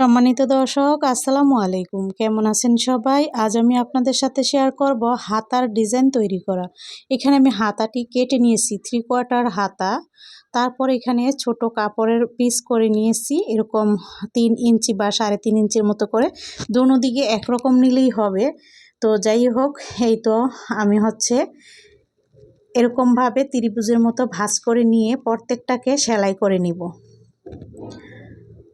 সম্মানিত দর্শক, আসসালামু আলাইকুম। কেমন আছেন সবাই? আজ আমি আপনাদের সাথে শেয়ার করব হাতার ডিজাইন তৈরি করা। এখানে আমি হাতাটি কেটে নিয়েছি থ্রি কোয়ার্টার হাতা। তারপর এখানে ছোট কাপড়ের পিস করে নিয়েছি, এরকম তিন ইঞ্চি বা সাড়ে তিন ইঞ্চির মতো করে। দোনো দিকে একরকম নিলেই হবে। তো যাই হোক, এই তো আমি হচ্ছে এরকমভাবে ত্রিভুজের মতো ভাঁজ করে নিয়ে প্রত্যেকটাকে সেলাই করে নিব।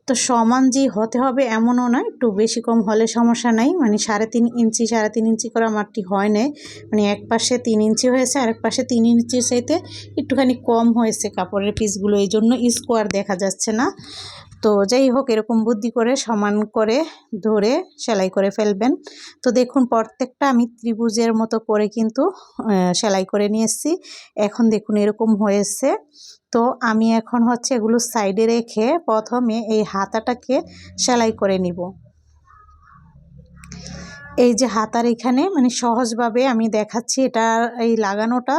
তো সমান যে হতে হবে এমনও না একটু বেশি কম হলে সমস্যা নাই। মানে সাড়ে তিন ইঞ্চি, সাড়ে তিন ইঞ্চি করে আমারটি হয় নাই। মানে এক পাশে তিন ইঞ্চি হয়েছে, আরেক পাশে তিন ইঞ্চির চাইতে একটুখানি কম হয়েছে কাপড়ের পিসগুলো এই জন্য স্কোয়ার দেখা যাচ্ছে না। তো যাই হোক, এরকম বুদ্ধি করে, সমান করে ধরে সেলাই করে ফেলবেন। তো দেখুন, প্রত্যেকটা আমি ত্রিভুজের মতো করে কিন্তু সেলাই করে নিয়েছি। এখন দেখুন, এরকম হয়েছে। তো আমি এখন হচ্ছে এগুলো সাইডে রেখে প্রথমে এই হাতাটাকে সেলাই করে নিব। এই যে হাতার এখানে মানে সহজভাবে আমি দেখাচ্ছি এটা এই লাগানোটা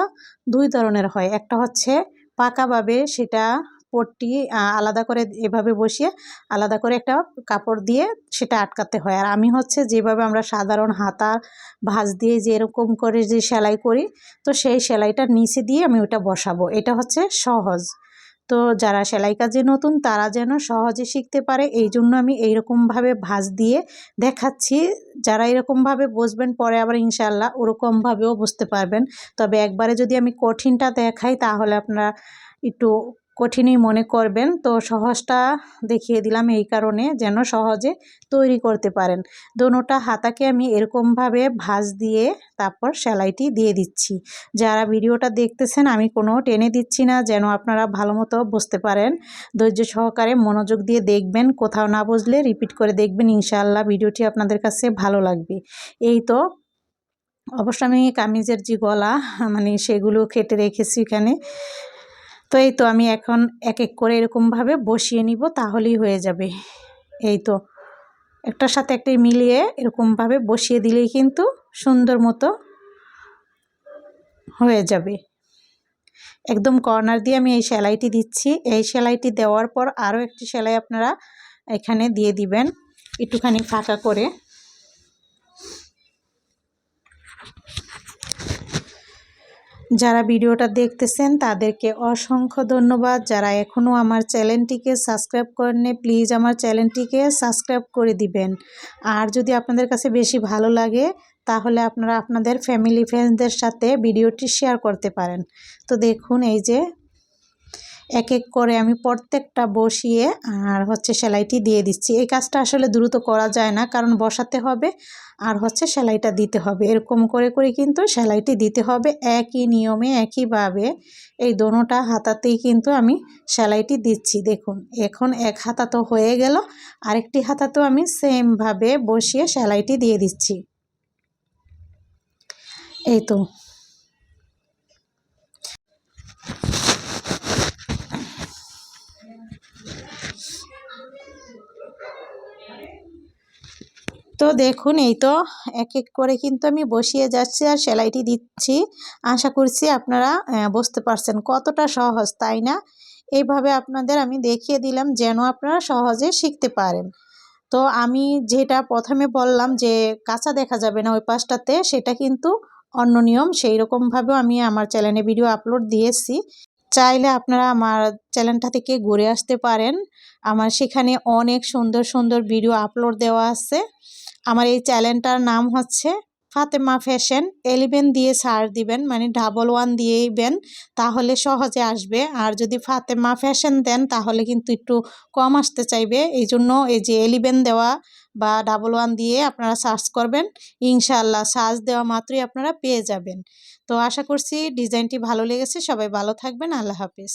দুই ধরনের হয়। একটা হচ্ছে পাকাভাবে সেটা পট্টি আলাদা করে এভাবে বসিয়ে আলাদা করে একটা কাপড় দিয়ে সেটা আটকাতে হয়। আর আমি হচ্ছে যেভাবে আমরা সাধারণ হাতা, ভাঁজ দিয়ে যে এরকম করে যে সেলাই করি, তো সেই সেলাইটা নিচে দিয়ে আমি ওটা বসাবো। এটা হচ্ছে সহজ। তো যারা সেলাই কাজে নতুন, তারা যেন সহজে শিখতে পারে। এই জন্য আমি এইরকমভাবে ভাঁজ দিয়ে দেখাচ্ছি। যারা এরকমভাবে বসবেন, পরে আবার ইনশাল্লাহ ওরকমভাবেও বুঝতে পারবেন। তবে একবারে যদি আমি কঠিনটা দেখাই, তাহলে আপনারা একটু কঠিনই মনে করবেন। তো সহজটা দেখিয়ে দিলাম এই কারণে যেন সহজে তৈরি করতে পারেন। দোনোটা হাতাকে আমি এরকমভাবে ভাঁজ দিয়ে তারপর সেলাইটি দিয়ে দিচ্ছি। যারা ভিডিওটা দেখতেছেন, আমি কোনো টেনে দিচ্ছি না, যেন আপনারা ভালো মতো বুঝতে পারেন। ধৈর্য সহকারে মনোযোগ দিয়ে দেখবেন, কোথাও না বুঝলে রিপিট করে দেখবেন, ইনশাআল্লাহ ভিডিওটি আপনাদের কাছে ভালো লাগবে। এই তো, অবশ্য আমি কামিজের যে গলা মানে সেগুলো কেটে রেখেছি এখানে। তো এই তো আমি এখন এক এক করে এরকমভাবে বসিয়ে নিব, তাহলেই হয়ে যাবে। এই তো, একটার সাথে একটাই মিলিয়ে এরকমভাবে বসিয়ে দিলেই কিন্তু সুন্দর মতো হয়ে যাবে। একদম কর্নার দিয়ে আমি এই সেলাইটি দিচ্ছি। এই সেলাইটি দেওয়ার পর আরও একটি সেলাই আপনারা এখানে দিয়ে দিবেন, একটুখানি ফাঁকা করে। যারা ভিডিওটা দেখতেছেন, তাদেরকে অসংখ্য ধন্যবাদ। যারা এখনও আমার চ্যানেলটিকে সাবস্ক্রাইব করেননি, প্লিজ আমার চ্যানেলটিকে সাবস্ক্রাইব করে দিবেন। আর যদি আপনাদের কাছে বেশি ভালো লাগে, তাহলে আপনারা আপনাদের ফ্যামিলি ফ্রেন্ডসদের সাথে ভিডিওটি শেয়ার করতে পারেন। তো দেখুন, এই যে এক এক করে আমি প্রত্যেকটা বসিয়ে আর হচ্ছে সেলাইটি দিয়ে দিচ্ছি। এই কাজটা আসলে দ্রুত করা যায় না, কারণ বসাতে হবে আর হচ্ছে সেলাইটা দিতে হবে। এরকম করে করে কিন্তু সেলাইটি দিতে হবে একই নিয়মে, একইভাবে। এই দোনোটা হাতাতেই কিন্তু আমি সেলাইটি দিচ্ছি। দেখুন, এখন এক হাতা তো হয়ে গেল, আরেকটি হাতা তো আমি সেমভাবে বসিয়ে সেলাইটি দিয়ে দিচ্ছি। এই তো তো দেখুন, এই তো এক এক করে কিন্তু আমি বসিয়ে যাচ্ছি আর সেলাইটি দিচ্ছি। আশা করছি আপনারা বুঝতে পারছেন কতটা সহজ, তাই না? এইভাবে আপনাদের আমি দেখিয়ে দিলাম যেন আপনারা সহজে শিখতে পারেন। তো আমি যেটা প্রথমে বললাম যে, কাঁচা দেখা যাবে না ওই পাশটাতে, সেটা কিন্তু অন্য নিয়ম। সেই রকমভাবেও আমি আমার চ্যানেলে ভিডিও আপলোড দিয়েছি। চাইলে আপনারা আমার চ্যানেলটা থেকে ঘুরে আসতে পারেন। আমার সেখানে অনেক সুন্দর সুন্দর ভিডিও আপলোড দেওয়া আছে। আমার এই চ্যানেলটার নাম হচ্ছে ফাতেমা ফ্যাশন। এলিভেন দিয়ে সার্চ দিবেন মানে ডাবল ওয়ান দিয়েইবেন তাহলে সহজে আসবে। আর যদি ফাতেমা ফ্যাশন দেন, তাহলে কিন্তু একটু কম আসতে চাইবে। এই জন্য এই যে এলিভেন দেওয়া বা ডাবল ওয়ান দিয়ে আপনারা সার্চ করবেন ইনশাল্লাহ সার্চ দেওয়া মাত্রই আপনারা পেয়ে যাবেন। তো আশা করছি ডিজাইনটি ভালো লেগেছে, সবাই ভালো থাকবেন, আল্লাহ হাফিজ।